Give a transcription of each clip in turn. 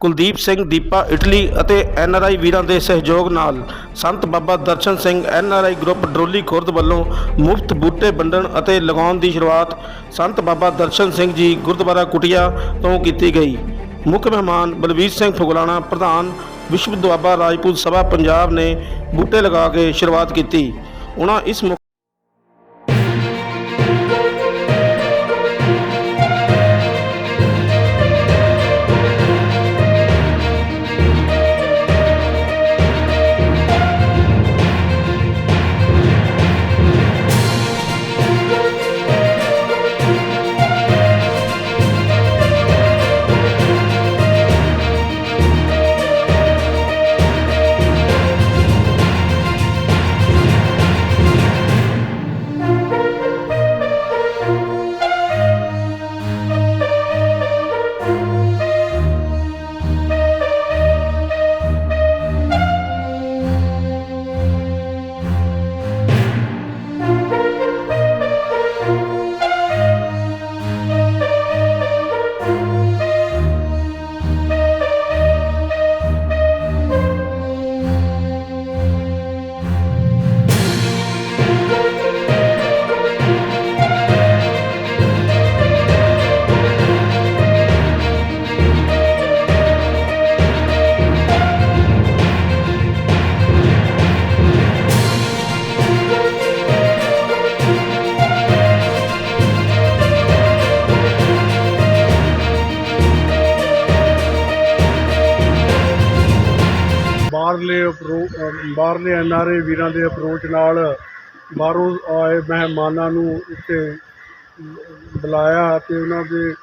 Kuldeep Singh Deepa Italy ਅਤੇ NRI ਵੀਰਾਂ ਦੇ ਸਹਿਯੋਗ ਨਾਲ ਸੰਤ ਬਾਬਾ ਦਰਸ਼ਨ ਸਿੰਘ ਐਨਆਰਆਈ ਗਰੁੱਪ ਡਰੋਲੀ ਖੁਰਦ ਵੱਲੋਂ ਮੁਫਤ ਬੂਟੇ ਵੰਡਣ ਅਤੇ ਲਗਾਉਣ ਦੀ ਸ਼ੁਰੂਆਤ ਸੰਤ ਬਾਬਾ ਦਰਸ਼ਨ ਸਿੰਘ ਜੀ ਗੁਰਦੁਆਰਾ ਕੁਟਿਆ ਤੋਂ ਕੀਤੀ ਗਈ। ਮੁੱਖ ਮਹਿਮਾਨ ਬਲਵੀਰ ਸਿੰਘ ਫੁਗਲਾਣਾ, ਪ੍ਰਧਾਨ ਵਿਸ਼ਵ ਦੁਆਬਾ ਰਾਜਪੂਤ ਸਭਾ ਪੰਜਾਬ ਨੇ ਬੂਟੇ ਲਗਾ ਕੇ ਸ਼ੁਰੂਆਤ ਕੀਤੀ। ਉਹਨਾਂ ਇਸ ਬਾਹਰਲੇ ਐਨਆਰਏ ਵੀਰਾਂ ਦੇ ਅਪਰੋਚ ਨਾਲ ਬਾਹਰੋਂ ਆਏ ਮਹਿਮਾਨਾਂ ਨੂੰ ਇੱਥੇ ਬੁਲਾਇਆ ਤੇ ਉਹਨਾਂ ਦੇ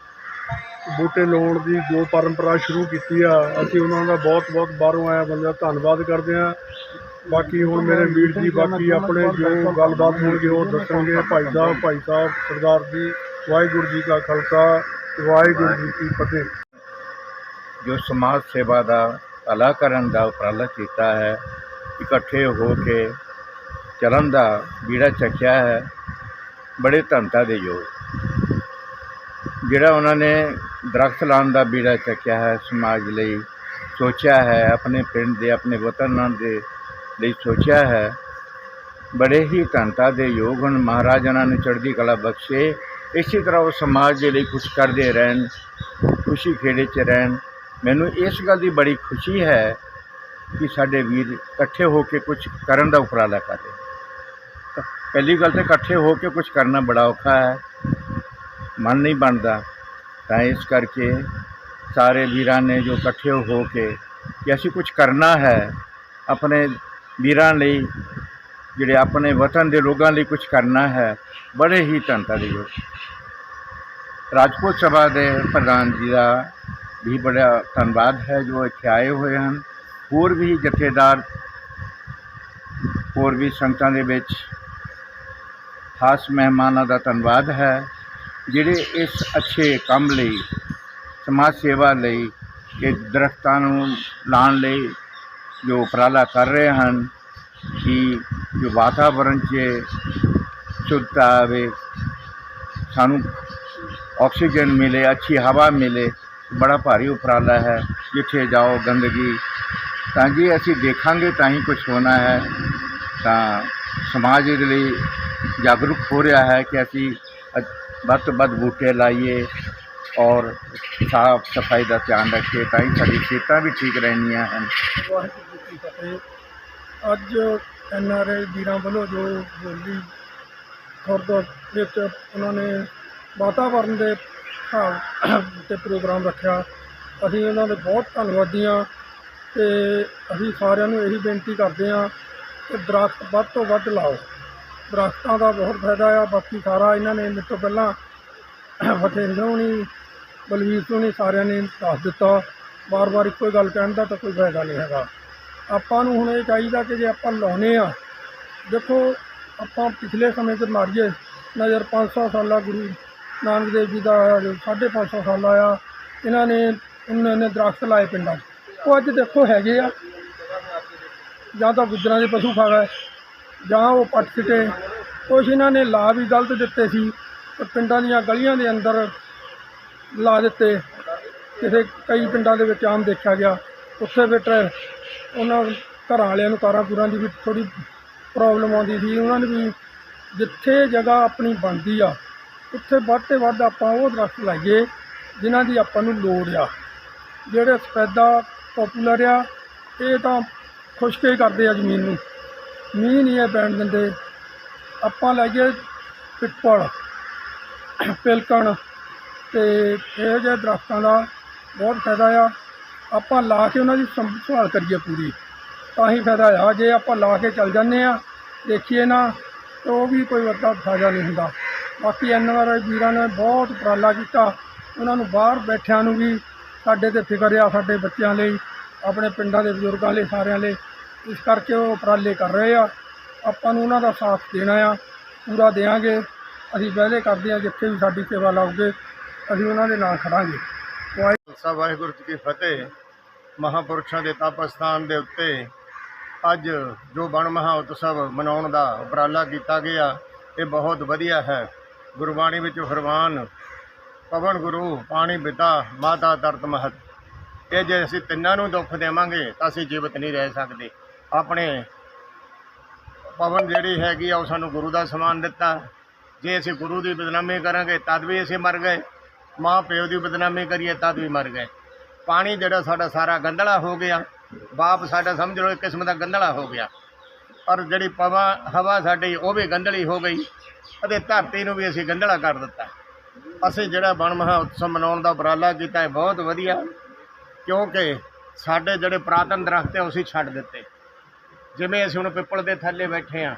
ਬੂਟੇ ਲਾਉਣ ਦੀ ਜੋ ਪਰੰਪਰਾ ਸ਼ੁਰੂ ਕੀਤੀ ਆ, ਅਸੀਂ ਉਹਨਾਂ ਦਾ ਬਹੁਤ ਬਹੁਤ ਬਾਹਰੋਂ ਆਇਆ ਬੰਦਾ ਧੰਨਵਾਦ ਕਰਦੇ ਆ ਬਾਕੀ ਹੁਣ ਮੇਰੇ ਵੀਰ ਜੀ, ਬਾਕੀ ਆਪਣੇ ਜੋ ਗੱਲਬਾਤ ਹੋਣਗੇ ਉਹ ਦੱਸਣਗੇ। ਭਾਈ ਸਾਹਿਬ ਭਾਈ ਸਾਹਿਬ, ਸਰਦਾਰ ਜੀ, ਵਾਹਿਗੁਰੂ ਜੀ ਕਾ ਖਾਲਸਾ, ਵਾਹਿਗੁਰੂ ਜੀ ਕੀ ਫਤਿਹ। ਜੋ ਸਮਾਜ ਸੇਵਾ ਦਾ ਭਲਾ ਕਰਨ ਦਾ ਉਪਰਾਲਾ ਕੀਤਾ ਹੈ ਇਕੱਠੇ ਹੋ ਕੇ ਚੱਲਣ ਦਾ ਬੀੜਾ ਚੱਕਿਆ ਹੈ, ਬੜੇ ਧੰਨਤਾ ਦੇ ਯੋਗ। ਜਿਹੜਾ ਉਹਨਾਂ ਨੇ ਦਰਖਤ ਲਾਉਣ ਦਾ ਬੀੜਾ ਚੱਕਿਆ ਹੈ, ਸਮਾਜ ਲਈ ਸੋਚਿਆ ਹੈ, ਆਪਣੇ ਪਿੰਡ ਦੇ, ਆਪਣੇ ਵਤਨ ਦੇ ਲਈ ਸੋਚਿਆ ਹੈ, ਬੜੇ ਹੀ ਧੰਨਤਾ ਦੇ ਯੋਗ ਹਨ। ਮਹਾਰਾਜ ਉਹਨਾਂ ਨੇ ਚੜ੍ਹਦੀ ਕਲਾ ਬਖਸ਼ੇ। ਇਸੇ ਤਰ੍ਹਾਂ ਉਹ ਸਮਾਜ ਦੇ ਲਈ ਕੁਝ ਕਰਦੇ ਰਹਿਣ, ਖੁਸ਼ੀ ਖੇੜੇ 'ਚ ਰਹਿਣ। ਮੈਨੂੰ ਇਸ ਗੱਲ ਦੀ ਬੜੀ ਖੁਸ਼ੀ ਹੈ ਕਿ ਸਾਡੇ ਵੀਰ ਇਕੱਠੇ ਹੋ ਕੇ ਕੁਝ ਕਰਨ ਦਾ ਉਪਰਾਲਾ ਕਰ ਰਹੇ ਤਾਂ ਪਹਿਲੀ ਗੱਲ ਤਾਂ ਇਕੱਠੇ ਹੋ ਕੇ ਕੁਝ ਕਰਨਾ ਬੜਾ ਔਖਾ ਹੈ। ਮਨ ਨਹੀਂ ਬਣਦਾ। ਤਾਂ ਇਸ ਕਰਕੇ ਸਾਰੇ ਵੀਰਾਂ ਨੇ ਜੋ ਇਕੱਠੇ ਹੋ ਕੇ ਕਿ ਅਸੀਂ ਕੁਝ ਕਰਨਾ ਹੈ, ਆਪਣੇ ਵੀਰਾਂ ਲਈ, ਜਿਹੜੇ ਆਪਣੇ ਵਤਨ ਦੇ ਲੋਕਾਂ ਲਈ ਕੁਝ ਕਰਨਾ ਹੈ, ਬੜੇ ਹੀ ਧੰਨਤਾ ਦੇ ਯੋਗ ਰਾਜਪੂਤ ਸਭਾ ਦੇ ਪ੍ਰਧਾਨ ਜੀ ਦਾ ਵੀ ਬੜਾ ਧੰਨਵਾਦ ਹੈ ਜੋ ਇੱਥੇ ਆਏ ਹੋਏ ਹਨ। ਹੋਰ ਵੀ ਜਥੇਦਾਰ, ਹੋਰ ਵੀ ਸੰਗਤਾਂ ਦੇ ਵਿੱਚ ਖਾਸ ਮਹਿਮਾਨਾਂ ਦਾ ਧੰਨਵਾਦ ਹੈ, ਜਿਹੜੇ ਇਸ ਅੱਛੇ ਕੰਮ ਲਈ, ਸਮਾਜ ਸੇਵਾ ਲਈ ਕਿ ਦਰਖਤਾਂ ਨੂੰ ਲਾਉਣ ਲਈ ਜੋ ਉਪਰਾਲਾ ਕਰ ਰਹੇ ਹਨ, ਕਿ ਜੋ ਵਾਤਾਵਰਣ 'ਚ ਸ਼ੁੱਧਤਾ ਆਵੇ, ਸਾਨੂੰ ਆਕਸੀਜਨ ਮਿਲੇ, ਅੱਛੀ ਹਵਾ ਮਿਲੇ, ਬੜਾ ਭਾਰੀ ਉਪਰਾਲਾ ਹੈ, ਜਿੱਥੇ ਜਾਓ ਗੰਦਗੀ ਤਾਂ ਜੇ ਅਸੀਂ ਦੇਖਾਂਗੇ ਤਾਂ ਹੀ ਕੁਝ ਹੋਣਾ ਹੈ, ਤਾਂ ਸਮਾਜ ਦੇ ਲਈ ਜਾਗਰੂਕ ਹੋ ਰਿਹਾ ਹੈ ਕਿ ਅਸੀਂ ਅ- ਵੱਧ ਤੋਂ ਵੱਧ ਬੂਟੇ ਲਾਈਏ ਔਰ ਸਾਫ਼ ਸਫ਼ਾਈ ਦਾ ਧਿਆਨ ਰੱਖੀਏ ਤਾਂ ਹੀ ਸਾਡੀ ਸਿਹਤਾਂ ਵੀ ਠੀਕ ਰਹਿਣੀਆਂ ਹਨ। ਵਾਹਿਗੁਰੂ ਜੀ ਕੀ ਫਤਿਹ ਅੱਜ ਐਨ ਆਰ ਆਈ ਵੀਰਾਂ ਵੱਲੋਂ ਜੋ ਬੋਲੀ ਖੁਰਦ ਵਿੱਚ ਉਹਨਾਂ ਨੇ ਵਾਤਾਵਰਨ ਦੇ ਹਿਸਾਬ ਤੇ ਪ੍ਰੋਗਰਾਮ ਰੱਖਿਆ, ਅਸੀਂ ਉਹਨਾਂ ਦੇ ਬਹੁਤ ਧੰਨਵਾਦੀ ਹਾਂ। ਤੇ ਅਸੀਂ ਸਾਰਿਆਂ ਨੂੰ ਇਹੀ ਬੇਨਤੀ ਕਰਦੇ ਹਾਂ ਕਿ ਦਰਖਤ ਵੱਧ ਤੋਂ ਵੱਧ ਲਾਓ। ਦਰਖਤਾਂ ਦਾ ਬਹੁਤ ਫਾਇਦਾ ਆ, ਬਾਕੀ ਸਾਰਾ ਇਹਨਾਂ ਨੇ ਮੇਰੇ ਤੋਂ ਪਹਿਲਾਂ ਫਤਿਹ ਹੋਣੀ ਬਲਵੀਰ ਹੋਣੀ ਸਾਰਿਆਂ ਨੇ ਦੱਸ ਦਿੱਤਾ। ਵਾਰ-ਵਾਰ ਇੱਕੋ ਹੀ ਗੱਲ ਕਹਿਣ ਦਾ ਤਾਂ ਕੋਈ ਫਾਇਦਾ ਨਹੀਂ ਹੈਗਾ। ਆਪਾਂ ਨੂੰ ਹੁਣ ਇਹ ਚਾਹੀਦਾ ਕਿ ਜੇ ਆਪਾਂ ਲਾਉਨੇ ਆ, ਦੇਖੋ ਆਪਾਂ ਪਿਛਲੇ ਸਮੇਂ 'ਚ ਮਾਰੀਏ, ਨਜ਼ਰ 500 ਸਾਲਾ ਗੁਰੂ ਨਾਨਕ ਦੇਵ ਜੀ ਦਾ ਆਇਆ ਜੋ 550 ਸਾਲ ਆਇਆ ਇਹਨਾਂ ਨੇ, ਉਹਨਾਂ ਨੇ ਦਰਖਤ ਲਾਏ ਪਿੰਡਾਂ 'ਚ। ਉਹ ਅੱਜ ਦੇਖੋ ਹੈਗੇ ਆ। ਜਾਂ ਤਾਂ ਗੁੱਜਰਾਂ ਦੇ ਪਸ਼ੂ ਖਾ ਗਏ, ਜਾਂ ਉਹ ਪੱਟ ਸਿੱਟੇ। ਕੁਛ ਇਹਨਾਂ ਨੇ ਲਾ ਵੀ ਗਲਤ ਦਿੱਤੇ ਸੀ ਤੇ ਪਿੰਡਾਂ ਦੀਆਂ ਗਲੀਆਂ ਦੇ ਅੰਦਰ ਲਾ ਦਿੱਤੇ। ਕਿਸੇ ਕਈ ਪਿੰਡਾਂ ਦੇ ਵਿੱਚ ਆਮ ਦੇਖਿਆ ਗਿਆ। ਉੱਥੇ ਵੀ ਉਹਨਾਂ ਘਰਾਂ ਵਾਲਿਆਂ ਨੂੰ ਕਾਰਾਂ ਕੂਰਾਂ ਦੀ ਵੀ ਥੋੜੀ ਪ੍ਰੋਬਲਮ ਆਉਂਦੀ ਸੀ। ਉਹਨਾਂ ਨੂੰ ਵੀ ਜਿੱਥੇ ਜਗ੍ਹਾ ਆਪਣੀ ਬਣਦੀ ਆ, ਉੱਥੇ ਵੱਧ ਤੇ ਵੱਧ ਆਪਾਂ ਉਹ ਦਰਖਤ ਲਾਈਏ, ਜਿਨ੍ਹਾਂ ਦੀ ਆਪਾਂ ਨੂੰ ਲੋੜ ਆ। ਜਿਹੜੇ ਸਫੈਦਾ ਪਪੂਲਰ ਆ, ਇਹ ਤਾਂ ਖੁਸ਼ਕੇ ਹੀ ਕਰਦੇ ਆ ਜ਼ਮੀਨ ਨੂੰ। ਮੀਂਹ ਨਹੀਂ ਇਹ ਪੈਣ ਦਿੰਦੇ। ਆਪਾਂ ਲਾਈਏ ਪਿੱਪਲ, ਪਿਲਕਣ ਤੇ ਇਹੋ ਜਿਹੇ ਦਰਖਤਾਂ ਦਾ ਬਹੁਤ ਫਾਇਦਾ ਆ। ਆਪਾਂ ਲਾ ਕੇ ਉਹਨਾਂ ਦੀ ਸੰਭ- ਸੰਭਾਲ ਕਰੀਏ ਪੂਰੀ। ਤਾਂ ਹੀ ਫਾਇਦਾ ਆ। ਜੇ ਆਪਾਂ ਲਾ ਕੇ ਚੱਲ ਜਾਂਦੇ ਆ, ਦੇਖੀਏ ਨਾ, ਤਾਂ ਉਹ ਵੀ ਕੋਈ ਵੱਡਾ ਫਾਇਦਾ ਨਹੀਂ ਹੁੰਦਾ। ਬਾਕੀ ਐਨ ਆਰ ਆਈ ਵੀਰਾਂ ਨੇ ਬਹੁਤ ਉਪਰਾਲਾ ਕੀਤਾ। ਉਹਨਾਂ ਨੂੰ ਬਾਹਰ ਬੈਠਿਆਂ ਨੂੰ ਵੀ ਸਾਡੇ ਤੇ ਫਿਕਰ ਆ ਸਾਡੇ ਬੱਚਿਆਂ ਲਈ, ਆਪਣੇ ਪਿੰਡਾਂ ਦੇ ਬਜ਼ੁਰਗਾਂ ਲਈ, ਸਾਰਿਆਂ ਲਈ। ਇਸ ਕਰਕੇ ਉਹ ਉਪਰਾਲੇ ਕਰ ਰਹੇ ਆ। ਆਪਾਂ ਨੂੰ ਉਹਨਾਂ ਦਾ ਸਾਥ ਦੇਣਾ ਆ, ਪੂਰਾ ਦੇਵਾਂਗੇ ਅਸੀਂ ਪਹਿਲੇ ਕਰਦੇ ਆ, ਜਿੱਥੇ ਵੀ ਸਾਡੀ ਸੇਵਾ ਲਾਉਗੇ ਅਸੀਂ ਉਹਨਾਂ ਦੇ ਨਾਲ ਖੜਾਂਗੇ। ਵਾਹਿਗੁਰੂ ਖਾਲਸਾ, ਵਾਹਿਗੁਰੂ ਜੀ ਕੀ ਫਤਿਹ। ਮਹਾਪੁਰਸ਼ਾਂ ਦੇ ਤਪ ਸਥਾਨ ਦੇ ਉੱਤੇ ਅੱਜ ਜੋ ਬਣ ਮਹਾ ਉਤਸਵ ਮਨਾਉਣ ਦਾ ਉਪਰਾਲਾ ਕੀਤਾ ਗਿਆ, ਇਹ ਬਹੁਤ ਵਧੀਆ ਹੈ। ਗੁਰਬਾਣੀ ਵਿੱਚ ਫਰਮਾਨ ਪਵਨ ਗੁਰੂ, ਪਾਣੀ ਪਿਤਾ ਮਾਤਾ ਦਰਦ ਮਹਤ। ਇਹ ਜੇ ਅਸੀਂ ਤਿੰਨਾਂ ਨੂੰ ਦੁੱਖ ਦੇਵਾਂਗੇ, ਤਾਂ ਅਸੀਂ ਜੀਵਤ ਨਹੀਂ ਰਹਿ ਸਕਦੇ। ਆਪਣੇ ਪਵਨ ਜਿਹੜੀ ਹੈਗੀ ਆ, ਉਹ ਸਾਨੂੰ ਗੁਰੂ ਦਾ ਸਮਾਨ ਦਿੱਤਾ। ਜੇ ਅਸੀਂ ਗੁਰੂ ਦੀ ਬਦਨਾਮੀ ਕਰਾਂਗੇ, ਤਦ ਵੀ ਅਸੀਂ ਮਰ ਗਏ। ਮਾਂ ਪਿਓ ਦੀ ਬਦਨਾਮੀ ਕਰੀਏ, ਤਦ ਵੀ ਮਰ ਗਏ। ਪਾਣੀ ਜਿਹੜਾ ਸਾਡਾ ਸਾਰਾ ਗੰਧਲਾ ਹੋ ਗਿਆ। ਬਾਪ ਸਾਡਾ ਸਮਝ ਲਓ, ਇੱਕ ਕਿਸਮ ਦਾ ਗੰਧਲਾ ਹੋ ਗਿਆ। ਔਰ ਜਿਹੜੀ ਪਵਾ, ਹਵਾ ਸਾਡੀ, ਉਹ ਵੀ ਗੰਧਲੀ ਹੋ ਗਈ। ਅਤੇ ਧਰਤੀ ਨੂੰ ਵੀ ਅਸੀਂ ਗੰਧਲਾ ਕਰ ਦਿੱਤਾ। ਅਸੀਂ ਜਿਹੜਾ ਬਣ ਮਹਾ ਉਤਸਵ ਮਨਾਉਣ ਦਾ ਉਪਰਾਲਾ ਕੀਤਾ ਹੈ, ਬਹੁਤ ਵਧੀਆ। ਕਿਉਂਕਿ ਸਾਡੇ ਜਿਹੜੇ ਪੁਰਾਤਨ ਦਰਖਤ ਹੈ, ਉਹ ਛੱਡ ਦਿੱਤੇ। ਜਿਵੇਂ ਅਸੀਂ ਹੁਣ ਪਿੱਪਲ ਦੇ ਥੱਲੇ ਬੈਠੇ ਆ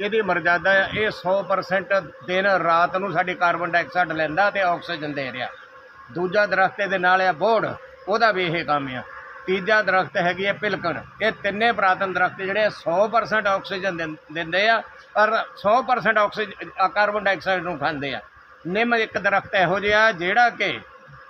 ਇਹਦੀ ਮਰਜ਼ਾਦਾ ਹੈ, ਇਹ 100% ਦਿਨ ਰਾਤ ਨੂੰ ਸਾਡੀ ਕਾਰਬਨ ਡਾਈਆਕਸਾਈਡ ਲੈਂਦਾ ਤੇ ਆਕਸੀਜਨ ਦੇ ਰਿਹਾ। ਦੂਜਾ ਦਰਖਤ ਇਹਦੇ ਨਾਲ ਆ ਬੋੜ, ਉਹਦਾ ਵੀ ਇਹ ਕੰਮ ਆ। ਤੀਜਾ ਦਰਖਤ ਹੈਗੀ ਹੈ ਪਿਲਕਣ, ਇਹ ਤਿੰਨੇ ਪੁਰਾਤਨ ਦਰਖਤ ਜਿਹੜੇ ਆ 100% ਆਕਸੀਜਨ ਦਿੰ- ਦਿੰਦੇ ਆ, ਔਰ 100% ਆਕਸੀਜਨ ਕਾਰਬਨ ਡਾਈਆਕਸਾਈਡ ਨੂੰ ਖਾਂਦੇ ਆ। ਨਿੰਮ ਇੱਕ ਦਰਖਤ ਇਹੋ ਜਿਹਾ ਜਿਹੜਾ ਕਿ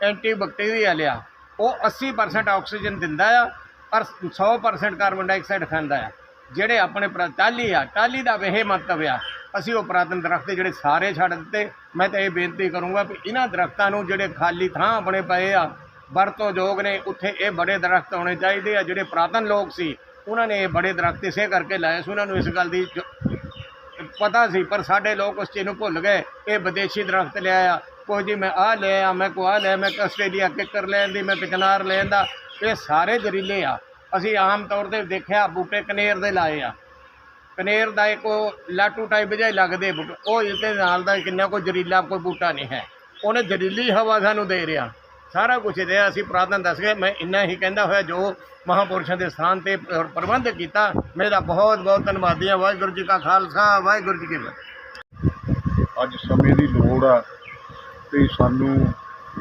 ਐਂਟੀ ਬੈਕਟੀਰੀਅਲ ਆ ਉਹ 80% ਆਕਸੀਜਨ ਦਿੰਦਾ ਆ, ਪਰ 100% ਕਾਰਬਨ ਡਾਈਆਕਸਾਈਡ ਖਾਂਦਾ ਆ। ਜਿਹੜੇ ਆਪਣੇ ਪ੍ਰ- ਟਾਹਲੀ ਆ, ਟਾਹਲੀ ਦਾ ਇਹ ਮਹੱਤਵ ਆ, ਅਸੀਂ ਉਹ ਪੁਰਾਤਨ ਦਰਖਤ ਜਿਹੜੇ ਸਾਰੇ ਛੱਡ ਦਿੱਤੇ। ਮੈਂ ਤਾਂ ਇਹ ਬੇਨਤੀ ਕਰੂੰਗਾ ਵੀ ਇਹਨਾਂ ਦਰਖਤਾਂ ਨੂੰ ਜਿਹੜੇ ਖਾਲੀ ਥਾਂ ਆਪਣੇ ਪਏ ਆ ਵਰਤੋਂਯੋਗ ਨੇ, ਉੱਥੇ ਇਹ ਬੜੇ ਦਰਖਤ ਹੋਣੇ ਚਾਹੀਦੇ ਆ। ਜਿਹੜੇ ਪੁਰਾਤਨ ਲੋਕ ਸੀ, ਉਹਨਾਂ ਨੇ ਇਹ ਬੜੇ ਦਰਖਤ ਇਸੇ ਕਰਕੇ ਲਾਏ ਸੀ। ਉਹਨਾਂ ਨੂੰ ਇਸ ਗੱਲ ਦੀ ਜ- ਪਤਾ ਸੀ, ਪਰ ਸਾਡੇ ਲੋਕ ਉਸ ਚੀਜ਼ ਨੂੰ ਭੁੱਲ ਗਏ। ਇਹ ਵਿਦੇਸ਼ੀ ਦਰਖਤ ਲਿਆਇਆ। ਕੋਈ ਜੀ, ਮੈਂ ਆਹ ਲਿਆ ਮੈਂ ਕੋ ਆਹ ਲਿਆ ਮੈਂ ਆਸਟ੍ਰੇਲੀਆ ਕਿੱਕਰ ਲੈਣ ਦੀ, ਮੈਂ ਪਿਕਨਾਰ ਲੈਣ ਦਾ। ਇਹ ਸਾਰੇ ਜ਼ਰੀਲੇ ਆ। ਅਸੀਂ ਆਮ ਤੌਰ ਤੇ ਦੇਖਿਆ, ਬੂਟੇ ਕਨੇਰ ਦੇ ਲਾਏ ਆ। ਕਨੇਰ ਦਾ ਇੱਕ ਲਾਟੂ ਟਾਈਪ ਜਿਹਾ ਲੱਗਦੇ ਬੂਟੇ। ਉਹ ਇਹਦੇ ਨਾਲ ਦਾ ਕਿੰਨਾ ਕੋਈ ਜ਼ਰੀਲਾ ਕੋਈ ਬੂਟਾ ਨਹੀਂ ਹੈ। ਉਹਨੇ ਜ਼ਰੀਲੀ ਹਵਾ ਸਾਨੂੰ ਦੇ ਰਿਹਾ। ਸਾਰਾ ਕੁਝ ਇਹਦੇ ਅਸੀਂ ਪ੍ਰਾਰਥਨਾ ਦੱਸ ਗਏ। ਮੈਂ ਇੰਨਾ ਹੀ ਕਹਿੰਦਾ ਹੋਇਆ, ਜੋ ਮਹਾਪੁਰਸ਼ਾਂ ਦੇ ਸਥਾਨ ਤੇ ਪ੍ਰਬੰਧ ਕੀਤਾ ਮੇਰਾ ਬਹੁਤ ਬਹੁਤ ਧੰਨਵਾਦੀ ਹਾਂ। ਵਾਹਿਗੁਰੂ ਜੀ ਕਾ ਖਾਲਸਾ, ਵਾਹਿਗੁਰੂ ਜੀ ਕੀ ਫਤਿਹ। ਅੱਜ ਸਮੇਂ ਦੀ ਲੋੜ ਆ ਤੇ ਸਾਨੂੰ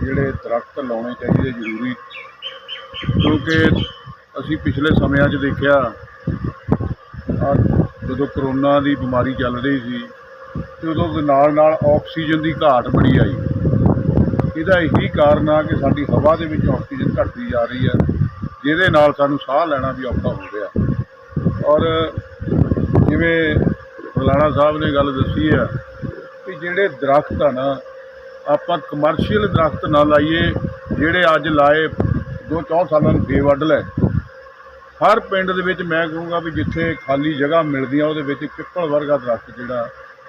ਜਿਹੜੇ ਦਰਖਤ ਲਾਉਣੇ ਚਾਹੀਦੇ ਜ਼ਰੂਰੀ, ਕਿਉਂਕਿ ਅਸੀਂ ਪਿਛਲੇ ਸਮਿਆਂ 'ਚ ਦੇਖਿਆ ਜਦੋਂ ਕਰੋਨਾ ਦੀ ਬਿਮਾਰੀ ਚੱਲ ਰਹੀ ਸੀ, ਤੇ ਉਦੋਂ ਦੇ ਨਾਲ ਨਾਲ ਆਕਸੀਜਨ ਦੀ ਘਾਟ ਬੜੀ ਆਈ। ਇਹਦਾ ਇਹੀ ਕਾਰਨ ਆ ਕਿ ਸਾਡੀ ਹਵਾ ਦੇ ਵਿੱਚ ਆਕਸੀਜਨ ਘਟਦੀ ਜਾ ਰਹੀ ਹੈ, ਜਿਹਦੇ ਨਾਲ ਸਾਨੂੰ ਸਾਹ ਲੈਣਾ ਵੀ ਔਖਾ ਹੋ ਰਿਹਾ। ਔਰ ਜਿਵੇਂ ਫਲਾਣਾ ਸਾਹਿਬ ਨੇ ਗੱਲ ਦੱਸੀ ਆ ਕਿ ਜਿਹੜੇ ਦਰਖਤ ਆ ਨਾ, ਆਪਾਂ ਕਮਰਸ਼ੀਅਲ ਦਰਖਤ ਨਾ ਲਾਈਏ, ਜਿਹੜੇ ਅੱਜ ਲਾਏ ਦੋ ਚੌਂ ਸਾਲਾਂ ਨੂੰ ਫੇਰ ਵੱਢ ਲੈ ਹਰ ਪਿੰਡ ਦੇ ਵਿੱਚ ਮੈਂ ਕਹੂੰਗਾ ਵੀ ਜਿੱਥੇ ਖਾਲੀ ਜਗ੍ਹਾ ਮਿਲਦੀਆਂ, ਉਹਦੇ ਵਿੱਚ ਪਿੱਪਲ ਵਰਗਾ ਦਰਖਤ ਜਿਹੜਾ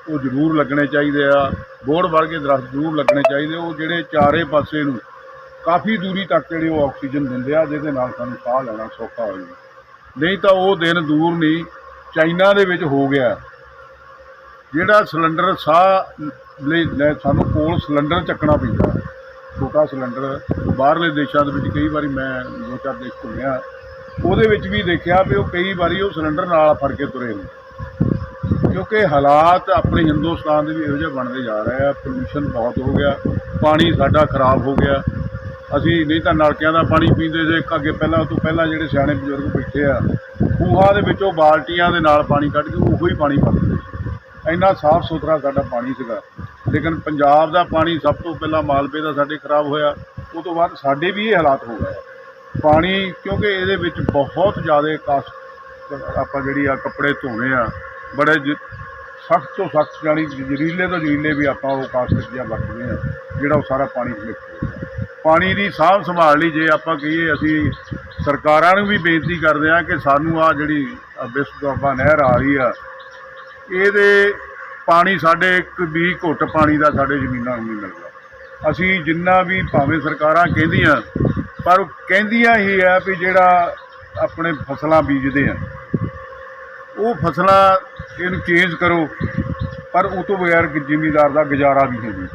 ਉਹ ਜ਼ਰੂਰ ਲੱਗਣੇ ਚਾਹੀਦੇ ਆ। ਬੋੜ ਵਰਗੇ ਦਰਖਤ ਜ਼ਰੂਰ ਲੱਗਣੇ ਚਾਹੀਦੇ। ਉਹ ਜਿਹੜੇ ਚਾਰੇ ਪਾਸੇ ਨੂੰ ਕਾਫੀ ਦੂਰੀ ਤੱਕ ਜਿਹੜੇ ਉਹ ਆਕਸੀਜਨ ਦਿੰਦੇ ਆ, ਜਿਹਦੇ ਨਾਲ ਸਾਨੂੰ ਸਾਹ ਲੈਣਾ ਸੌਖਾ ਹੋ ਜਾਂਦਾ। ਨਹੀਂ ਤਾਂ ਉਹ ਦਿਨ ਦੂਰ ਨਹੀਂ, ਚਾਈਨਾ ਦੇ ਵਿੱਚ ਹੋ ਗਿਆ। ਜਿਹੜਾ ਸਿਲੰਡਰ ਸਾਹ ਲਈ ਸਾਨੂੰ ਕੋਲ ਸਿਲੰਡਰ ਚੱਕਣਾ ਪੈਂਦਾ। ਛੋਟਾ ਸਿਲੰਡਰ ਬਾਹਰਲੇ ਦੇਸ਼ਾਂ ਦੇ ਵਿੱਚ ਕਈ ਵਾਰੀ ਮੈਂ ਦੋ ਚਾਰ ਦੇਸ਼ ਘੁੰਮਿਆ। ਉਹਦੇ ਵਿੱਚ ਵੀ ਦੇਖਿਆ ਵੀ ਉਹ ਕਈ ਵਾਰੀ ਉਹ ਸਿਲੰਡਰ ਨਾਲ ਫੜ ਕੇ ਤੁਰੇ ਨੇ ਕਿਉਂਕਿ ਹਾਲਾਤ ਆਪਣੇ ਹਿੰਦੁਸਤਾਨ ਦੇ ਵੀ ਇਹੋ ਜਿਹੇ ਬਣਦੇ ਜਾ ਰਹੇ ਆ ਪੋਲੂਸ਼ਨ ਬਹੁਤ ਹੋ ਗਿਆ, ਪਾਣੀ ਸਾਡਾ ਖਰਾਬ ਹੋ ਗਿਆ। ਅਸੀਂ ਨਹੀਂ ਤਾਂ ਨਲਕਿਆਂ ਦਾ ਪਾਣੀ ਪੀਂਦੇ ਸੀ ਅੱਗੇ ਪਹਿਲਾਂ ਉਹ ਤੋਂ ਪਹਿਲਾਂ ਜਿਹੜੇ ਸਿਆਣੇ ਬਜ਼ੁਰਗ ਬੈਠੇ ਆ, ਖੂਹਾਂ ਦੇ ਵਿੱਚੋਂ ਬਾਲਟੀਆਂ ਦੇ ਨਾਲ ਪਾਣੀ ਕੱਢ ਕੇ ਉਹੋ ਹੀ ਪਾਣੀ ਪੀਂਦੇ ਇੰਨਾ ਸਾਫ਼ ਸੁਥਰਾ ਸਾਡਾ ਪਾਣੀ ਸੀਗਾ। ਲੇਕਿਨ ਪੰਜਾਬ ਦਾ ਪਾਣੀ ਸਭ ਤੋਂ ਪਹਿਲਾਂ ਮਾਲਵੇ ਦਾ ਸਾਡੇ ਖਰਾਬ ਹੋਇਆ, ਉਹ ਤੋਂ ਬਾਅਦ ਸਾਡੇ ਵੀ ਇਹ ਹਾਲਾਤ ਹੋ ਗਏ। ਪਾਣੀ ਕਿਉਂਕਿ ਇਹਦੇ ਵਿੱਚ ਬਹੁਤ ਜ਼ਿਆਦਾ ਕਾਸਟ ਆਪਾਂ ਜਿਹੜੀ ਆ ਕੱਪੜੇ ਧੋਣੇ ਆ ਬੜੇ ਸਖਤ ਤੋਂ ਸਖਤ ਜਾਣੀ ਜ਼ਹਿਰੀਲੇ ਤੋਂ ਜ਼ਹਿਰੀਲੇ ਵੀ ਆਪਾਂ ਉਹ ਕਾਸਟਿਕ ਜਿਹਾ ਵਰਤਦੇ ਆ ਜਿਹੜਾ ਉਹ ਸਾਰਾ ਪਾਣੀ ਲਿਖ ਪਾਣੀ ਦੀ ਸਾਂਭ ਸੰਭਾਲ ਲਈ ਜੇ ਆਪਾਂ ਕਹੀਏ, ਅਸੀਂ ਸਰਕਾਰਾਂ ਨੂੰ ਵੀ ਬੇਨਤੀ ਕਰਦੇ ਆ ਕਿ ਸਾਨੂੰ ਆ ਜਿਹੜੀ ਬਿਸਦੋਬਾ ਨਹਿਰ ਆ ਰਹੀ ਆ, ਇਹਦੇ ਪਾਣੀ ਸਾਡੇ ਇੱਕ ਵੀ ਘੁੱਟ ਪਾਣੀ ਦਾ ਸਾਡੇ ਜ਼ਮੀਨਾਂ ਨੂੰ ਨਹੀਂ ਮਿਲਦਾ। ਅਸੀਂ ਜਿੰਨਾ ਵੀ ਭਾਵੇਂ ਸਰਕਾਰਾਂ ਕਹਿੰਦੀਆਂ, ਪਰ ਕਹਿੰਦੀਆਂ ਹੀ ਆ ਵੀ ਜਿਹੜਾ ਆਪਣੇ ਫਸਲਾਂ ਬੀਜਦੇ ਆ ਉਹ ਫਸਲਾਂ ਇਹਨੂੰ ਚੇਂਜ ਕਰੋ, ਪਰ ਉਹ ਤੋਂ ਬਗੈਰ ਜ਼ਿਮੀਦਾਰ ਦਾ ਗੁਜ਼ਾਰਾ ਵੀ ਹੈ ਨਹੀਂ।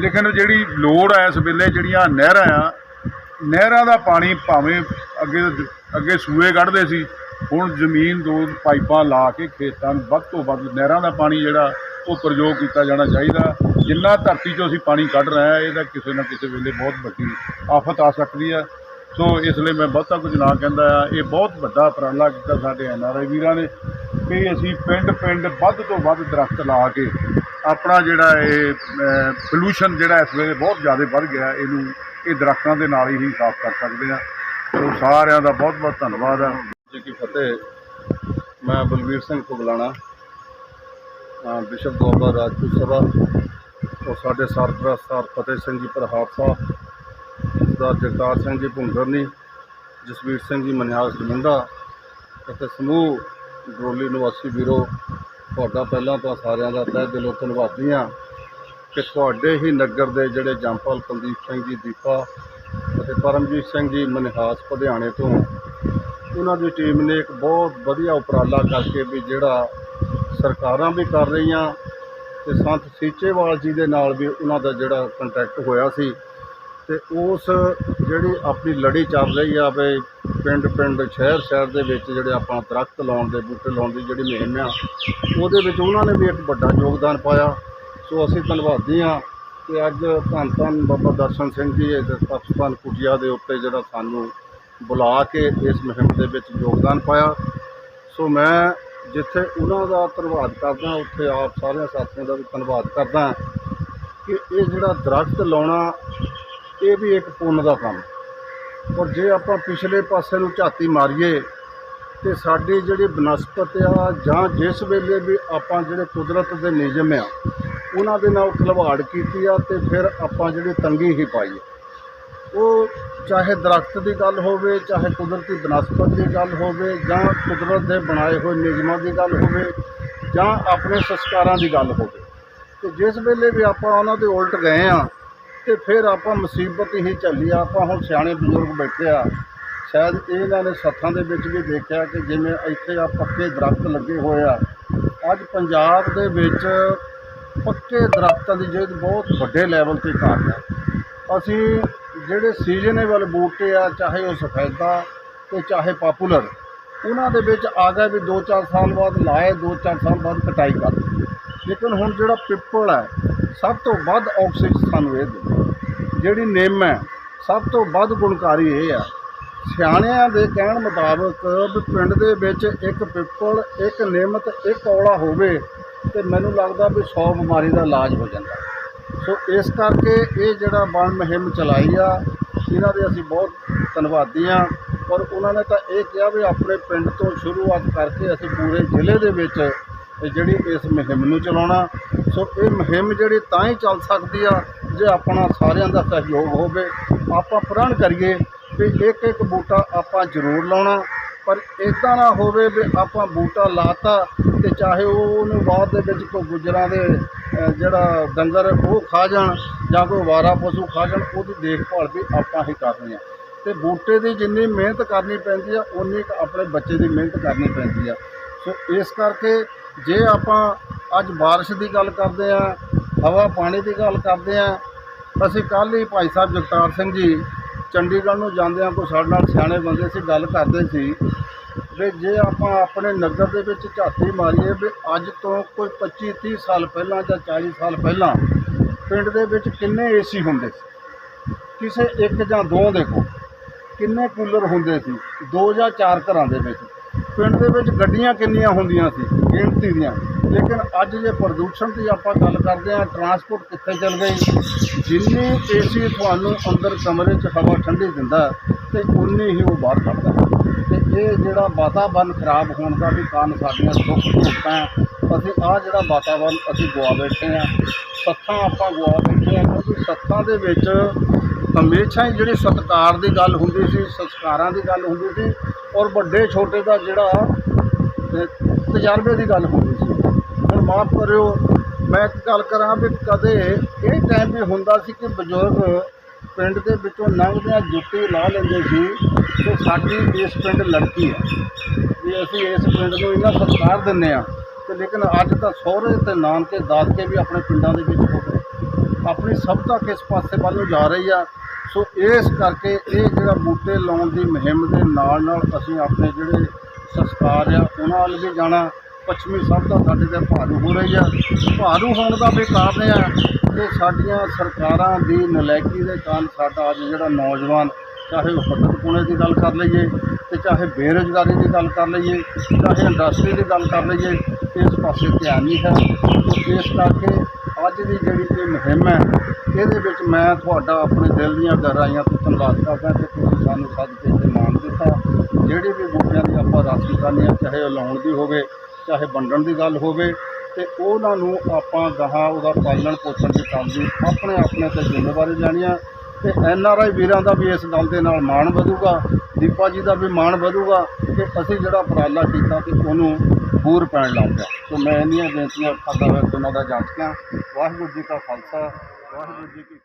ਲੇਕਿਨ ਜਿਹੜੀ ਲੋੜ ਆ ਇਸ ਵੇਲੇ ਜਿਹੜੀਆਂ ਨਹਿਰਾਂ ਆ, ਨਹਿਰਾਂ ਦਾ ਪਾਣੀ ਭਾਵੇਂ ਅੱਗੇ ਅੱਗੇ ਸੂਏ ਕੱਢਦੇ ਸੀ, ਹੁਣ ਜ਼ਮੀਨ ਦੋ ਪਾਈਪਾਂ ਲਾ ਕੇ ਖੇਤਾਂ ਨੂੰ ਵੱਧ ਤੋਂ ਵੱਧ ਨਹਿਰਾਂ ਦਾ ਪਾਣੀ ਜਿਹੜਾ, ਉਹ ਪ੍ਰਯੋਗ ਕੀਤਾ ਜਾਣਾ ਚਾਹੀਦਾ। ਜਿੰਨਾ ਧਰਤੀ 'ਚੋਂ ਅਸੀਂ ਪਾਣੀ ਕੱਢ ਰਹੇ ਹਾਂ ਇਹਦਾ ਕਿਸੇ ਨਾ ਕਿਸੇ ਵੇਲੇ ਬਹੁਤ ਵੱਡੀ ਆਫਤ ਆ ਸਕਦੀ ਆ ਸੋ ਇਸ ਲਈ ਮੈਂ ਬਹੁਤਾ ਕੁਝ ਨਾ ਕਹਿੰਦਾ ਆ। ਇਹ ਬਹੁਤ ਵੱਡਾ ਉਪਰਾਲਾ ਕੀਤਾ ਸਾਡੇ ਐਨਆਰਆਈ ਵੀਰਾਂ ਨੇ ਕਿ ਅਸੀਂ ਪਿੰਡ ਪਿੰਡ ਵੱਧ ਤੋਂ ਵੱਧ ਦਰਖਤ ਲਾ ਕੇ ਆਪਣਾ ਜਿਹੜਾ ਇਹ ਪੋਲੂਸ਼ਨ ਜਿਹੜਾ ਇਸ ਵੇਲੇ ਬਹੁਤ ਜ਼ਿਆਦਾ ਵੱਧ ਗਿਆ ਇਹਨੂੰ ਇਹ ਦਰਖਤਾਂ ਦੇ ਨਾਲ ਹੀ ਸਾਫ਼ ਕਰ ਸਕਦੇ ਆ ਸੋ ਸਾਰਿਆਂ ਦਾ ਬਹੁਤ ਬਹੁਤ ਧੰਨਵਾਦ ਆ। ਜੀ ਕੀ ਫਤਿਹ। ਮੈਂ ਬਲਵੀਰ ਸਿੰਘ ਫੁਗਲਾਣਾ ਅ, ਬਿਸ਼ਪ ਦੁਆਬਾ ਰਾਜਪੂਤ ਸਭਾ। ਔਰ ਸਾਡੇ ਸਰਪ੍ਰਸਤ ਸਰ ਫਤਿਹ ਸਿੰਘ ਜੀ ਪ੍ਰਹਾਰ ਸਾਹਿਬ ਸਰਦਾਰ ਜਗਤਾਰ ਸਿੰਘ ਜੀ ਭੁੰਗਰਨੀ ਜਸਵੀਰ ਸਿੰਘ ਜੀ ਮਨਿਆਸ ਡਮੰਡਾ ਅਤੇ ਸਮੂਹ ਡਰੋਲੀ ਨਿਵਾਸੀ ਵੀਰੋ, ਤੁਹਾਡਾ ਪਹਿਲਾਂ ਤਾਂ ਸਾਰਿਆਂ ਦਾ ਤਹਿ ਦਿਲੋਂ ਧੰਨਵਾਦੀ ਹਾਂ ਕਿ ਤੁਹਾਡੇ ਹੀ ਨਗਰ ਦੇ ਜਿਹੜੇ ਜੰਪਾਲ ਕੁਲਦੀਪ ਸਿੰਘ ਜੀ, ਦੀਪਾ ਅਤੇ ਪਰਮਜੀਤ ਸਿੰਘ ਜੀ ਮਨਿਹਾਸ ਪਧਿਆਣੇ ਤੋਂ, ਉਹਨਾਂ ਦੀ ਟੀਮ ਨੇ ਇੱਕ ਬਹੁਤ ਵਧੀਆ ਉਪਰਾਲਾ ਕਰਕੇ ਵੀ ਜਿਹੜਾ ਸਰਕਾਰਾਂ ਵੀ ਕਰ ਰਹੀਆਂ ਤੇ ਸੰਤ ਸੀਚੇਵਾਲ ਜੀ ਦੇ ਨਾਲ ਵੀ ਉਹਨਾਂ ਦਾ ਜਿਹੜਾ ਕੰਟੈਕਟ ਹੋਇਆ ਸੀ। ਤੇ ਉਸ ਜਿਹੜੀ ਆਪਣੀ ਲੜੀ ਚੱਲ ਰਹੀ ਆ ਵੀ ਪਿੰਡ ਪਿੰਡ ਸ਼ਹਿਰ ਸ਼ਹਿਰ ਦੇ ਵਿੱਚ ਜਿਹੜੇ ਆਪਾਂ ਦਰਖਤ ਲਾਉਣ ਦੇ, ਬੂਟੇ ਲਾਉਣ ਦੀ ਜਿਹੜੀ ਮੁਹਿੰਮ ਆ, ਉਹਦੇ ਵਿੱਚ ਉਹਨਾਂ ਨੇ ਵੀ ਇੱਕ ਵੱਡਾ ਯੋਗਦਾਨ ਪਾਇਆ। ਸੋ ਅਸੀਂ ਧੰਨਵਾਦੀ ਹਾਂ ਕਿ ਅੱਜ ਧੰਨ ਧੰਨ ਬਾਬਾ ਦਰਸ਼ਨ ਸਿੰਘ ਜੀ ਇਸ ਤਪਸਪਾਨ ਕੁਟੀਆ ਦੇ ਉੱਤੇ ਜਿਹੜਾ ਸਾਨੂੰ ਬੁਲਾ ਕੇ ਇਸ ਮੁਹਿੰਮ ਦੇ ਵਿੱਚ ਯੋਗਦਾਨ ਪਾਇਆ। ਸੋ ਮੈਂ ਜਿੱਥੇ ਉਹਨਾਂ ਦਾ ਧੰਨਵਾਦ ਕਰਦਾ, ਉੱਥੇ ਆਪ ਸਾਰਿਆਂ ਸਾਥੀਆਂ ਦਾ ਵੀ ਧੰਨਵਾਦ ਕਰਦਾ ਕਿ ਇਹ ਜਿਹੜਾ ਦਰਖਤ ਲਾਉਣਾ ਇਹ ਵੀ ਇੱਕ ਪੁੰਨ ਦਾ ਕੰਮ। ਔਰ ਜੇ ਆਪਾਂ ਪਿਛਲੇ ਪਾਸੇ ਨੂੰ ਝਾਤੀ ਮਾਰੀਏ, ਤੇ ਸਾਡੀ ਜਿਹੜੀ ਬਨਸਪਤ ਆ, ਜਾਂ ਜਿਸ ਵੇਲੇ ਵੀ ਆਪਾਂ ਜਿਹੜੇ ਕੁਦਰਤ ਦੇ ਨਿਯਮ ਆ, ਉਹਨਾਂ ਦੇ ਨਾਲ ਖਿਲਵਾੜ ਕੀਤੀ ਆ, ਤੇ ਫਿਰ ਆਪਾਂ ਜਿਹੜੀ ਤੰਗੀ ਹੀ ਪਾਈ ਉਹ ਚਾਹੇ ਦਰਖਤ ਦੀ ਗੱਲ ਹੋਵੇ, ਚਾਹੇ ਕੁਦਰਤੀ ਬਨਸਪਤ ਦੀ ਗੱਲ ਹੋਵੇ, ਜਾਂ ਕੁਦਰਤ ਦੇ ਬਣਾਏ ਹੋਏ ਨਿਯਮਾਂ ਦੀ ਗੱਲ ਹੋਵੇ, ਜਾਂ ਆਪਣੇ ਸੰਸਕਾਰਾਂ ਦੀ ਗੱਲ ਹੋਵੇ। ਤੇ ਜਿਸ ਵੇਲੇ ਵੀ ਆਪਾਂ ਉਹਨਾਂ ਦੇ ਉਲਟ ਗਏ ਆ ਤੇ ਫਿਰ ਆਪਾਂ ਮੁਸੀਬਤ ਹੀ ਝੱਲੀ ਆ। ਆਪਾਂ ਹੁਣ ਸਿਆਣੇ ਬਜ਼ੁਰਗ ਬੈਠੇ ਆ। ਸ਼ਾਇਦ ਇਹਨਾਂ ਨੇ ਸੱਥਾਂ ਦੇ ਵਿੱਚ ਵੀ ਦੇਖਿਆ ਕਿ ਜਿਵੇਂ ਇੱਥੇ ਆ ਪੱਕੇ ਦਰਖਤ ਲੱਗੇ ਹੋਏ ਆ। ਅੱਜ ਪੰਜਾਬ ਦੇ ਵਿੱਚ ਪੱਕੇ ਦਰਖਤਾਂ ਦੀ ਜਿਹੜੀ ਬਹੁਤ ਵੱਡੇ ਲੈਵਲ ਤੇ ਘਾਟ ਹੈ ਅਸੀਂ ਜਿਹੜੇ ਸੀਜ਼ਨੇਬਲ ਬੂਟੇ ਆ, ਚਾਹੇ ਉਹ ਸਫੈਦਾ ਤੇ ਚਾਹੇ ਪਾਪੂਲਰ ਉਹਨਾਂ ਦੇ ਵਿੱਚ ਆ ਗਿਆ ਵੀ 2-4 ਸਾਲ ਬਾਅਦ ਲਾਏ 2-4 ਸਾਲ ਬਾਅਦ ਕਟਾਈ ਕਰ ਲੇਕਿਨ ਹੁਣ ਜਿਹੜਾ ਪਿੱਪਲ ਹੈ ਸਭ ਤੋਂ ਵੱਧ ਆਕਸੀਜਨ ਸਾਨੂੰ ਇਹ ਦਿੰਦਾ ਜਿਹੜੀ ਨਿੰਮ ਹੈ, ਸਭ ਤੋਂ ਵੱਧ ਗੁਣਕਾਰੀ ਇਹ ਆ। ਸਿਆਣਿਆਂ ਦੇ ਕਹਿਣ ਮੁਤਾਬਕ ਵੀ ਪਿੰਡ ਦੇ ਵਿੱਚ ਇੱਕ ਪਿੱਪਲ, ਇੱਕ ਨਿੰਮ ਤੇ ਇੱਕ ਔਲਾ ਹੋਵੇ ਤੇ ਮੈਨੂੰ ਲੱਗਦਾ ਵੀ 100 ਬਿਮਾਰੀ ਦਾ ਇਲਾਜ ਹੋ ਜਾਂਦਾ। ਸੋ ਇਸ ਕਰਕੇ ਇਹ ਜਿਹੜਾ ਵਣ ਮੁਹਿੰਮ ਚਲਾਈ ਆ, ਇਹਨਾਂ ਦੇ ਅਸੀਂ ਬਹੁਤ ਧੰਨਵਾਦੀ ਆ ਔਰ ਉਹਨਾਂ ਨੇ ਤਾਂ ਇਹ ਕਿਹਾ ਵੀ ਆਪਣੇ ਪਿੰਡ ਤੋਂ ਸ਼ੁਰੂਆਤ ਕਰਕੇ ਅਸੀਂ ਪੂਰੇ ਜ਼ਿਲ੍ਹੇ ਦੇ ਵਿੱਚ ਜਿਹੜੀ ਇਸ ਮੁਹਿੰਮ ਨੂੰ ਚਲਾਉਣਾ ਸੋ ਇਹ ਮੁਹਿੰਮ ਜਿਹੜੀ ਤਾਂ ਹੀ ਚੱਲ ਸਕਦੀ ਆ ਜੇ ਆਪਣਾ ਸਾਰਿਆਂ ਦਾ ਸਹਿਯੋਗ ਹੋਵੇ। ਆਪਾਂ ਪ੍ਰਣ ਕਰੀਏ ਵੀ ਇੱਕ ਇੱਕ ਬੂਟਾ ਆਪਾਂ ਜ਼ਰੂਰ ਲਾਉਣਾ, ਪਰ ਇਦਾਂ ਨਾ ਹੋਵੇ ਵੀ ਆਪਾਂ ਬੂਟਾ ਲਾਤਾ ਤੇ ਚਾਹੇ ਉਹਨੂੰ ਬਾਅਦ ਦੇ ਵਿੱਚ ਕੋਈ ਗੁਜਰਾਂ ਦੇ ਜਿਹੜਾ ਡੰਗਰ ਉਹ ਖਾ ਜਾਣ ਜਾਂ ਕੋਈ ਵਾਰਾ ਪਸ਼ੂ ਖਾ ਜਾਣ, ਉਹਦੀ ਦੇਖਭਾਲ ਵੀ ਆਪਾਂ ਹੀ ਕਰਨੀ ਆ। ਤੇ ਬੂਟੇ ਦੀ ਜਿੰਨੀ ਮਿਹਨਤ ਕਰਨੀ ਪੈਂਦੀ ਆ ਉਨੀ ਕੁ ਆਪਣੇ ਬੱਚੇ ਦੀ ਮਿਹਨਤ ਕਰਨੀ ਪੈਂਦੀ ਆ। ਸੋ ਇਸ ਕਰਕੇ ਜੇ ਆਪਾਂ ਅੱਜ ਬਾਰਿਸ਼ ਦੀ ਗੱਲ ਕਰਦੇ ਆ, ਹਵਾ ਪਾਣੀ ਦੀ ਗੱਲ ਕਰਦੇ ਆ, ਅਸੀਂ ਕੱਲ੍ਹ ਹੀ ਭਾਈ ਸਾਹਿਬ ਜਗਤਾਰ ਸਿੰਘ ਜੀ ਚੰਡੀਗੜ੍ਹ ਨੂੰ ਜਾਂਦੇ ਆ ਕੋਈ ਸਾਡੇ ਨਾਲ ਸਿਆਣੇ ਬੰਦੇ ਸੀ, ਗੱਲ ਕਰਦੇ ਸੀ ਵੀ ਜੇ ਆਪਾਂ ਆਪਣੇ ਨਗਰ ਦੇ ਵਿੱਚ ਝਾਤੀ ਮਾਰੀਏ ਵੀ ਅੱਜ ਤੋਂ ਕੋਈ 25 30 ਸਾਲ ਪਹਿਲਾਂ ਜਾਂ 40 ਸਾਲ ਪਹਿਲਾਂ ਪਿੰਡ ਦੇ ਵਿੱਚ ਕਿੰਨੇ ਏਸੀ ਹੁੰਦੇ ਸੀ? ਕਿਸੇ ਇੱਕ ਜਾਂ ਦੋ ਦੇ ਕੋਲ ਕਿੰਨੇ ਕੂਲਰ ਹੁੰਦੇ ਸੀ? ਦੋ ਜਾਂ ਚਾਰ ਘਰਾਂ ਦੇ ਵਿੱਚ। ਪਿੰਡ ਦੇ ਵਿੱਚ ਗੱਡੀਆਂ ਕਿੰਨੀਆਂ ਹੁੰਦੀਆਂ ਸੀ, ਗਿਣਤੀ ਦੀਆਂ। ਲੇਕਿਨ ਅੱਜ ਜੇ ਪ੍ਰਦੂਸ਼ਣ ਦੀ ਆਪਾਂ ਗੱਲ ਕਰਦੇ ਹਾਂ ਟਰਾਂਸਪੋਰਟ ਕਿੱਥੇ ਚੱਲ ਗਈ? ਜਿੰਨੀ ਏਸੀ ਤੁਹਾਨੂੰ ਅੰਦਰ ਕਮਰੇ 'ਚ ਹਵਾ ਠੰਡੀ ਦਿੰਦਾ ਤੇ ਉਨੀ ਹੀ ਉਹ ਬਾਹਰ ਕੱਢਦਾ। ਤੇ ਇਹ ਜਿਹੜਾ ਵਾਤਾਵਰਨ ਖਰਾਬ ਹੋਣ ਦਾ ਵੀ ਕਾਰਨ ਸਾਡੀਆਂ ਸੁੱਖ ਸਹੂਲਤਾਂ ਅਸੀਂ ਆਹ ਜਿਹੜਾ ਵਾਤਾਵਰਨ ਅਸੀਂ ਗਵਾ ਬੈਠੇ ਹਾਂ। ਸੱਥਾਂ ਆਪਾਂ ਗਵਾ ਬੈਠੇ ਹਾਂ, ਕਿਉਂਕਿ ਸੱਥਾਂ ਦੇ ਵਿੱਚ ਹਮੇਸ਼ਾ ਹੀ ਜਿਹੜੀ ਸਤਿਕਾਰ ਦੀ ਗੱਲ ਹੁੰਦੀ ਸੀ, ਸੰਸਕਾਰਾਂ ਦੀ ਗੱਲ ਹੁੰਦੀ ਸੀ ਔਰ ਵੱਡੇ ਛੋਟੇ ਦਾ ਜਿਹੜਾ ਤਜਰਬੇ ਦੀ ਗੱਲ ਹੁੰਦੀ ਸੀ। ਹੁਣ ਮਾਫ ਕਰਿਓ, ਮੈਂ ਇੱਕ ਗੱਲ ਕਰਾਂ ਵੀ ਕਦੇ ਇਹ ਟਾਈਮ ਵੀ ਹੁੰਦਾ ਸੀ ਕਿ ਬਜ਼ੁਰਗ ਪਿੰਡ ਦੇ ਵਿੱਚੋਂ ਲੰਘਦਿਆਂ ਜੁੱਤੀ ਲਾ ਲੈਂਦੇ ਸੀ ਕਿ ਸਾਡੀ ਇਸ ਪਿੰਡ ਲੜਕੀ ਹੈ। ਵੀ ਅਸੀਂ ਇਸ ਪਿੰਡ ਨੂੰ ਇੰਨਾ ਸਤਿਕਾਰ ਦਿੰਦੇ ਆ ਤੇ ਲੇਕਿਨ ਅੱਜ ਤਾਂ ਸਹੁਰੇ ਤੇ ਨਾਨਕੇ ਦਾਦਕੇ ਵੀ ਆਪਣੇ ਪਿੰਡਾਂ ਦੇ ਵਿੱਚ ਹੋ ਗਏ। ਆਪਣੀ ਸਭਤਾ ਕਿਸ ਪਾਸੇ ਵੱਲ ਨੂੰ ਜਾ ਰਹੀ ਆ ਸੋ ਇਸ ਕਰਕੇ ਇਹ ਜਿਹੜਾ ਬੂਟੇ ਲਾਉਣ ਦੀ ਮੁਹਿੰਮ ਦੇ ਨਾਲ ਨਾਲ ਅਸੀਂ ਆਪਣੇ ਜਿਹੜੇ ਸੰਸਕਾਰ ਆ, ਉਹਨਾਂ ਵੱਲ ਵੀ ਜਾਣਾ। ਪੱਛਮੀ ਸਭਤਾ ਸਾਡੇ ਤੇ ਭਾਰੂ ਹੋ ਰਹੀ ਆ। ਭਾਰੂ ਹੋਣ ਦਾ ਵੀ ਕਾਰਨ ਆ ਕਿ ਸਾਡੀਆਂ ਸਰਕਾਰਾਂ ਦੀ ਨਲਾਇਕੀ ਦੇ ਕਾਰਨ ਸਾਡਾ ਅੱਜ ਜਿਹੜਾ ਨੌਜਵਾਨ, ਚਾਹੇ ਉਹ ਫਟਕਪੁਣੇ ਦੀ ਗੱਲ ਕਰ ਲਈਏ ਤੇ ਚਾਹੇ ਬੇਰੁਜ਼ਗਾਰੀ ਦੀ ਗੱਲ ਕਰ ਲਈਏ, ਚਾਹੇ ਇੰਡਸਟਰੀ ਦੀ ਗੱਲ ਕਰ ਲਈਏ, ਇਸ ਪਾਸੇ ਧਿਆਨ ਨਹੀਂ ਹੈ। ਇਸ ਕਰਕੇ ਅੱਜ ਦੀ ਜਿਹੜੀ ਇਹ ਮੁਹਿੰਮ ਹੈ, ਇਹਦੇ ਵਿੱਚ ਮੈਂ ਤੁਹਾਡਾ ਆਪਣੇ ਦਿਲ ਦੀਆਂ ਗਹਿਰਾਈਆਂ ਤੋਂ ਧੰਨਵਾਦ ਕਰਦਾ ਕਿ ਤੁਸੀਂ ਸਾਨੂੰ ਸੱਦ ਕੇ ਮਾਣ ਦਿੱਤਾ। ਜਿਹੜੀ ਵੀ ਬੂਟਿਆਂ ਦੀ ਆਪਾਂ ਰਾਸ਼ੀ ਕਰਨੀ ਹੈ, ਚਾਹੇ ਉਹ ਲਾਉਣ ਦੀ ਹੋਵੇ, ਚਾਹੇ ਵੰਡਣ ਦੀ ਗੱਲ ਹੋਵੇ, ਤੇ ਉਹਨਾਂ ਨੂੰ ਆਪਾਂ ਗਾਹਾਂ ਉਹਦਾ ਪਾਲਣ ਪੋਸ਼ਣ ਦੇ ਕੰਮ ਦੀ ਆਪਣੇ ਆਪਣੇ ਤੇ ਜ਼ਿੰਮੇਵਾਰੀ ਲੈਣੀ ਆ। ਤੇ ਐਨ ਆਰ ਆਈ ਵੀਰਾਂ ਦਾ ਵੀ ਇਸ ਗੱਲ ਦੇ ਨਾਲ ਮਾਣ ਵਧੂਗਾ, ਦੀਪਾ ਜੀ ਦਾ ਵੀ ਮਾਣ ਵਧੂਗਾ ਕਿ ਅਸੀਂ ਜਿਹੜਾ ਉਪਰਾਲਾ ਕੀਤਾ ਕਿ ਉਹਨੂੰ ਬੂਰ ਪੈਣ ਲਾਉਂਦਾ ਸੋ ਮੈਂ ਇਹਨੀਆਂ ਬੇਨਤੀਆਂ ਕਰਦਾ ਹੋਇਆ ਦੋਨਾਂ ਦਾ ਜਾਂਚ ਵਾਹਿਗੁਰੂ ਜੀ ਕਾ ਖਾਲਸਾ, ਵਾਹਿਗੁਰੂ ਜੀ ਕੀ